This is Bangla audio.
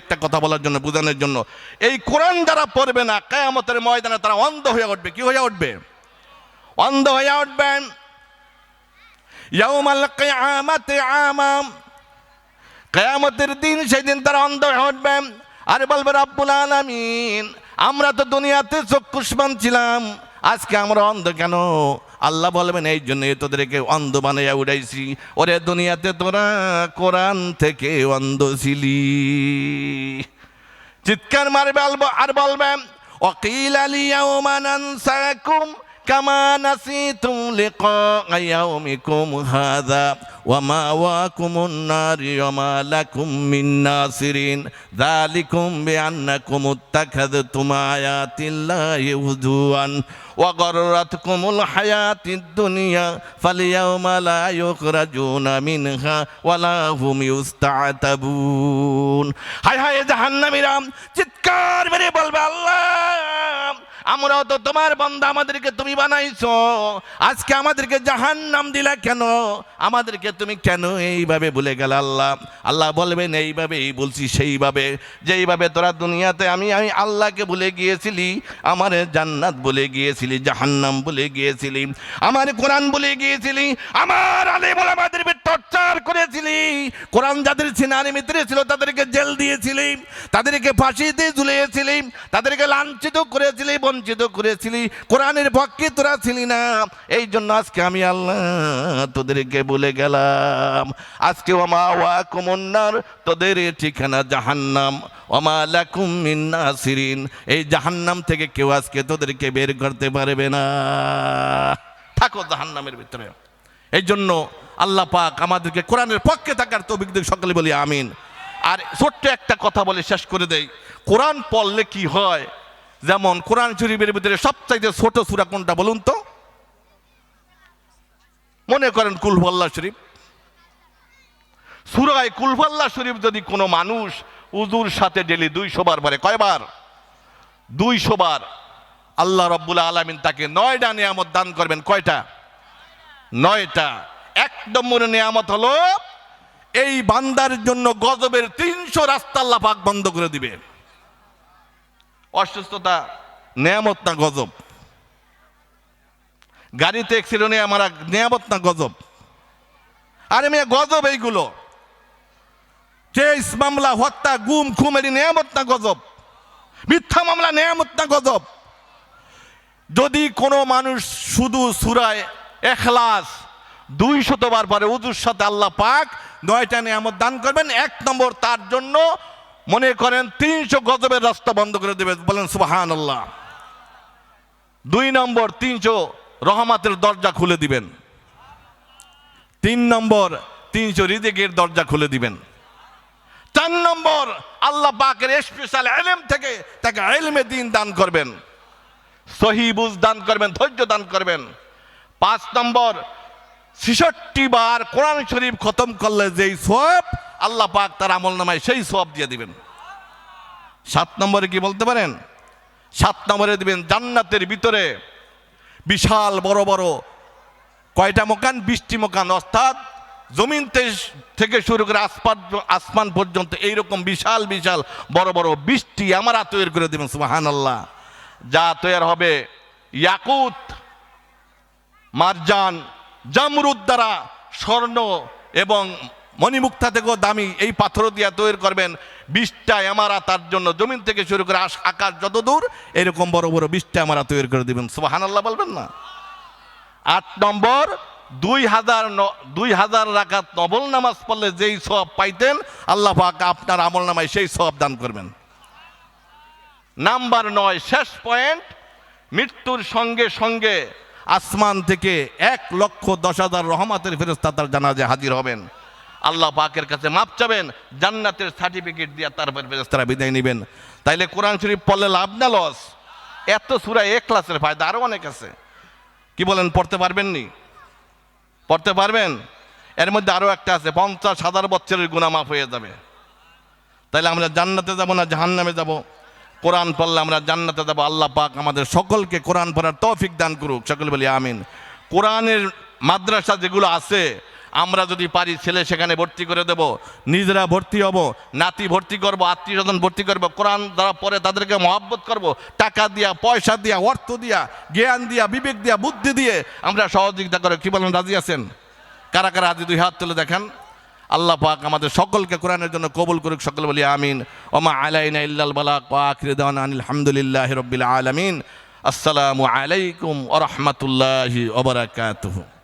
একটা কথা বলার জন্য, বোঝানোর জন্য। এই কোরআন যারা পড়বে না, কেয়ামতের ময়দানে তারা অন্ধ হয়ে উঠবে। কি হয়ে উঠবে? অন্ধ হয়ে উঠবেন কেয়ামতের দিন সেদিন তারা অন্ধ হয়ে উঠবেন আর বলবে রব্বুল আলামিন, আমরা তো দুনিয়াতে চক্ষুষ্মান ছিলাম, আজকে আমরা অন্ধ কেন? আল্লাহ বলবেন, এই জন্য তোদেরকে অন্ধ বানাইয়া উড়াইছি। ওরে দুনিয়াতে তোরা কোরআন থেকে অন্ধ ছিলি। চিৎকার মারবে আর বলবেন অকিল আলিয়া নানসাকুম কামা নাসিতুম লিকা ইয়াউমিকুম হাযা ওয়া মাওয়াকুমুন নার ওয়া মা লাকুম মিন নাসিরিন যালিকুম বিআন্নাকুম ইত্তাখাযতুম আয়াতিল্লাহি হুজুয়ান ওয়া গররাতকুমুল হায়াতিদ দুনিয়া ফালইয়াউমা লা ইউখরাজুনা মিনহা ওয়া লা হুম ইউস্তাতাবুন হায় হায় জাহান্নামীরা চিৎকার মেরে বলবে আল্লাহ আমরাও তো তোমার বান্দা, আমাদেরকে তুমি বানাইছো। আজকে আমাদেরকে জাহান্নাম দিলা কেন? আমাদেরকে তুমি কেন এইভাবে ভুলে গেল আল্লাহ? আল্লাহ বলবেন, এইভাবেই বলছি, সেইভাবে। যেইভাবে তোরা দুনিয়াতে আমি আমি আল্লাহকে ভুলে গিয়েছিলি, আমার জান্নাত বলে গিয়েছিলি, জাহান্নাম বলে গিয়েছিলি, আমার কোরআন বলে গিয়েছিলি, আমার আলে বলে টর্চার করেছিলি। কোরআন যাদের সিনারি মিত্রে ছিল, তাদেরকে জেল দিয়েছিলি, তাদেরকে ফাঁসিতে ঝুলিয়েছিলি, তাদেরকে লাঞ্ছিত করেছিলি, বঞ্চিত করেছিলি। কোরআনের পক্ষে তোরা ছিলি না। এই জন্য আজকে আমি আল্লাহ তোদেরকে বলে গেলাম আজকে ওমা ওয়া কুমন্নার তোদের ঠিকানা জাহান্নাম। ওমা লাকুম মিন নাসিরিন, এই জাহান্নাম থেকে কেউ আজকে তোদেরকে বের করতে পারবে না। থাকো জাহান্নামের ভিতরে। এই জন্য আল্লাহ পাক আমাদেরকে কোরআনের পক্ষে থাকার তৌফিক দিক সকলে বলি আমিন। আর ছোট্ট একটা কথা বলে শেষ করে দেই। কোরআন পড়লে কি হয়? যেমন কোরআন শরীফের ভিতরে সবচাইতে ছোট সূরা কোনটা বলুন তো? মনে করেন কুলফল্লা শরীফ। সুরায় কুলফল্লা শরীফ যদি কোনো মানুষ উজুর সাথে ডেলি দুইশো বার পরে কয়বার? দুইশো বার। আল্লাহ রব্বুল আলমিন তাকে নয়টা নিয়ামত দান করবেন কয়টা? নয়টা। এক নম্বর নিয়ামত হলো, এই বান্দার জন্য গজবের তিনশো রাস্তা আল্লাহ পাক বন্ধ করে দিবে। অসুস্থতা, নিয়ামত না গজব। গাড়িতে অ্যাক্সিডেন্টে আমার নিয়ামত না গজব। আরে মেয়ে, গজব এইগুলো। চেস মামলা, হত্যা, গুম, খুমেরি, নিয়ামত না গজব। মিথ্যা মামলা, নিয়ামত না গজব। যদি কোনো মানুষ শুধু সুরায় এখলাস। দুই শতবার পরে উজুর সাথে আল্লাহ পাক নয়টা নিয়ামত দান করবেন। এক নম্বর তার জন্য মনে করেন তিনশো গজবের রাস্তা বন্ধ করে দেবে। বলেন সুবাহান আল্লাহ দুই নম্বর তিনশো রহমাতের দরজা খুলে দিবেন। তিন নম্বর তিনশো রিজেকের দরজা খুলে দিবেন। চার নম্বর আল্লাহ পাকের স্পেশাল এলেম থেকে তাকে এলমে দিন দান করবেন। সহি বুঝ দান করবেন, ধৈর্য দান করবেন। পাঁচ নম্বর, ছেষট্টি বার কোরআন শরীফ খতম করলে যেই সব আল্লাহ পাক তার আমল নামায় সেই সব দিয়ে দিবেন। সাত নম্বরে কি বলতে পারেন? সাত নম্বরে দিবেন জান্নাতের ভিতরে বিশাল বড় বড় কয়টা মকান? বৃষ্টি মকান। অর্থাৎ জমিন থেকে শুরু করে আসমান আসমান পর্যন্ত এইরকম বিশাল বিশাল বড় বড় বৃষ্টি আমরা তৈরি করে দেবেন সুবাহান আল্লাহ যা তৈরি হবে ইয়াকুত মারজান জামরুদ দ্বারা স্বর্ণ এবং মণিমুক্তা থেকেও দামি এই পাথর দিয়া তৈরি করবেন বিশটা এমারা তার জন্য। জমিন থেকে শুরু করে আকাশ যত দূর, এরকম বড় বড় বিশটা এমারা তৈরি করে দেবেন। সুবাহান আল্লাহ বলবেন না? আট নম্বর, দুই হাজার দুই হাজার রাকাত নবল নামাজ পড়লে যেই সব পাইতেন, আল্লাহ পাক আপনার আমল নামায় সেই সব দান করবেন। নাম্বার নয়, শেষ পয়েন্ট, মৃত্যুর সঙ্গে সঙ্গে আসমান থেকে এক লক্ষ দশ হাজার রহমাতের ফেরস্তা তার জানাজে হাজির হবেন। আল্লাহ পাকের কাছে মাপ চাবেন, জান্নাতের সার্টিফিকেট দিয়ে তারপর ফেরস্তারা বিদায় নেবেন। তাইলে কোরআন শরীফ পড়লে লাভ না লস এত সুরা এক ক্লাসের ফায়দা আরও অনেক আছে। কি বলেন, পড়তে পারবেন নি পড়তে পারবেন? এর মধ্যে আরও একটা আছে, পঞ্চাশ হাজার বছরের গুণা মাফ হয়ে যাবে। তাইলে আমরা জান্নাতে যাব না জাহান্নামে যাব? কোরআন পড়লে আমরা জান্নাতে যাব, আল্লাহ পাক আমাদের সকলকে কোরআন পড়ার তৌফিক দান করুক। সকলে বলি আমিন। কোরআনের মাদ্রাসা যেগুলো আছে, আমরা যদি পারি ছেলে সেখানে ভর্তি করে দেব, নিজেরা ভর্তি হব, নাতি ভর্তি করব, আত্মীয় স্বজন ভর্তি করব, কোরআন দ্বারা পরে তাদেরকে মহাব্বত করব, টাকা দিয়া, পয়সা দিয়া, অর্থ দিয়া, জ্ঞান দিয়া, বিবেক দিয়া, বুদ্ধি দিয়ে আমরা সহযোগিতা করে, কি বলেন, রাজি আছেন? কারা কারা আজ দুই হাত তুলে দেখেন। আল্লাহ পাক আমাদের সকলকে কোরআনের জন্য কবুল করুক, সকল বলি আমিন। ওমা আলাইনা ইল্লাল বালাক আখির দাওয়ানা আনিল হামদুলিল্লাহি রাব্বিল আলামিন। আসসালামু আলাইকুম ওয়া রাহমাতুল্লাহি ওয়া বারাকাতুহু।